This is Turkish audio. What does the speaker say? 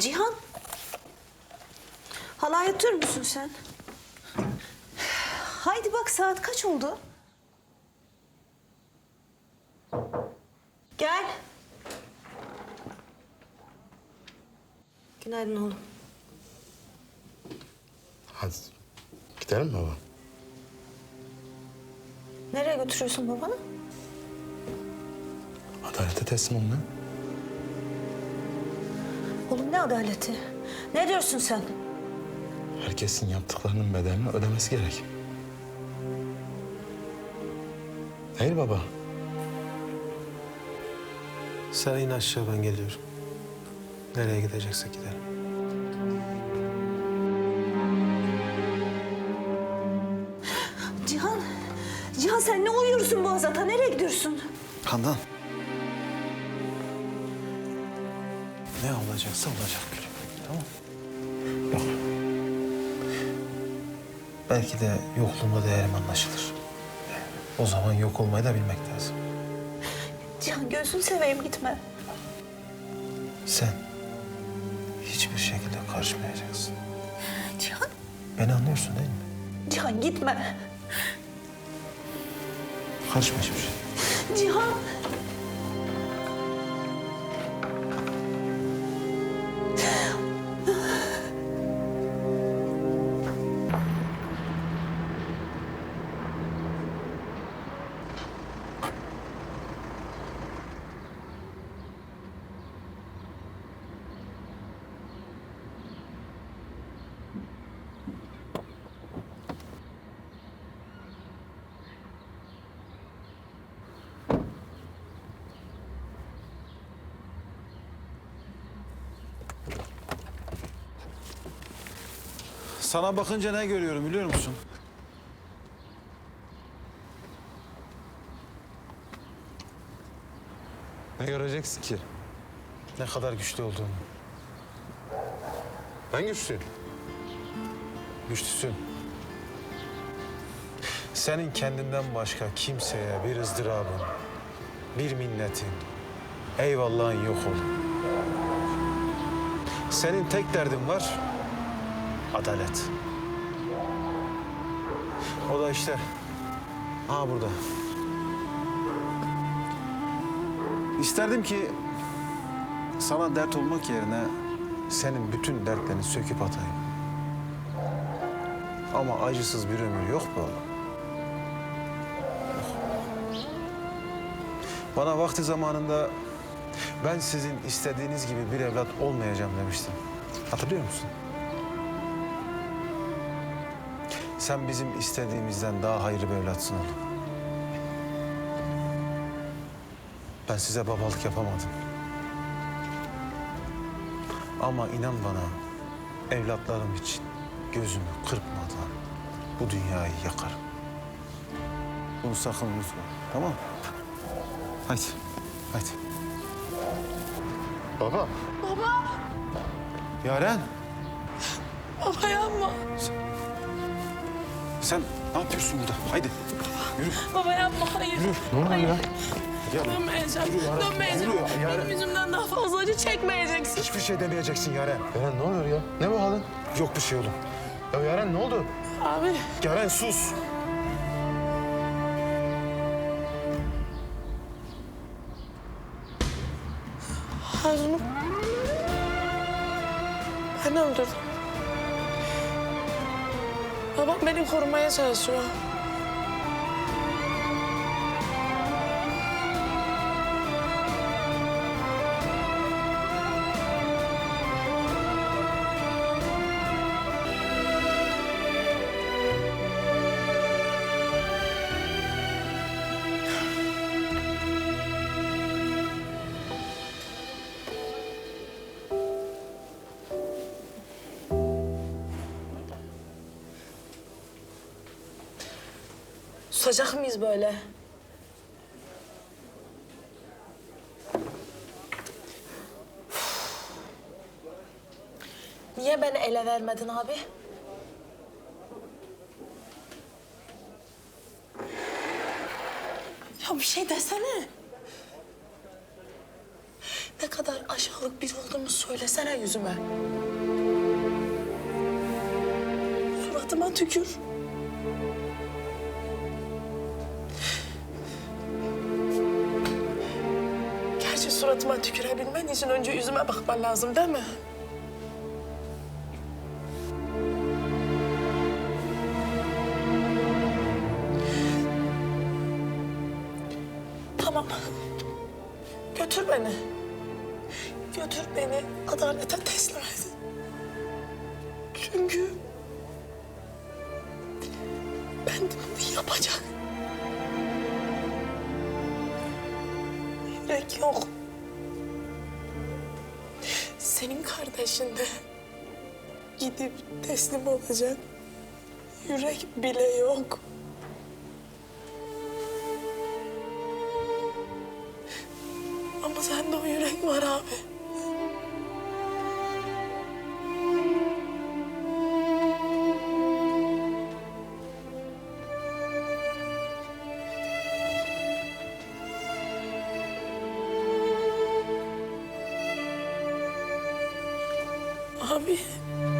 Cihan. Hala yatıyor musun sen? Haydi bak saat kaç oldu? Gel. Günaydın oğlum. Hadi gidelim mi baba? Nereye götürüyorsun babanı? Adalete teslim olma. Oğlum ne adaleti? Ne diyorsun sen? Herkesin yaptıklarının bedelini ödemesi gerek. Değil baba. Sen in aşağı ben geliyorum. Nereye gideceksek gidelim. Cihan. Cihan sen ne uyuyorsun bu azata? Nereye gidiyorsun? Handan. Ne olacaksa olacak gülüm. Tamam Bak. Belki de yokluğumda değerim anlaşılır. O zaman yok olmayı da bilmek lazım. Cihan gözünü seveyim gitme. Sen hiçbir şekilde karışmayacaksın. Cihan. Beni anlıyorsun değil mi? Cihan gitme. Karışma hiçbir şey. Cihan. Sana bakınca ne görüyorum biliyor musun? Ne göreceksin ki? Ne kadar güçlü olduğunu. Ben güçlüyüm. Güçlüsün. Senin kendinden başka kimseye bir ızdırabın, bir minnetin, eyvallahın yok oğlum. Senin tek derdin var, adalet. O da işte, ha burada. İsterdim ki sana dert olmak yerine senin bütün dertlerini söküp atayım. Ama acısız bir ömür yok bu oğlum. Bana vakti zamanında ben sizin istediğiniz gibi bir evlat olmayacağım demiştin. Hatırlıyor musun? Sen bizim istediğimizden daha hayırlı bir evlatsın oğlum. Ben size babalık yapamadım. Ama inan bana evlatlarım için gözümü kırpmadan bu dünyayı yakarım. Bunu sakın unutma. Tamam mı? Haydi. Haydi. Baba. Yaren. Baba yapma. Sen ne yapıyorsun burada? Haydi. Yürü. Baba yapma. Hayır. Ne oluyor ya? Gel. Dönmeyeceğim. Dönmeyeceğim. Yürü ya, Yaren. Benim yüzümden daha fazla acı çekmeyeceksin. Hiçbir şey demeyeceksin Yaren. Yaren ne oluyor ya? Ne bu halin? Yok bir şey oğlum. Ya Yaren ne oldu? Abi. Yaren sus. Harun'u ben öldürdüm. Babam beni korumaya çalışıyor. Susacak mıyız böyle? Niye beni ele vermedin abi? Ya bir şey desene. ne kadar aşağılık biri olduğumu söylesene yüzüme. Suratıma tükür. Suratıma tükürebilmen için önce yüzüme bakman lazım değil mi? Tamam. Götür beni. Götür beni adalete teslim et. Çünkü ben de bunu yapacak. Yürek yok. Senin kardeşin de gidip teslim olacak. Yürek bile yok. Ama sende o yürek var abi. 你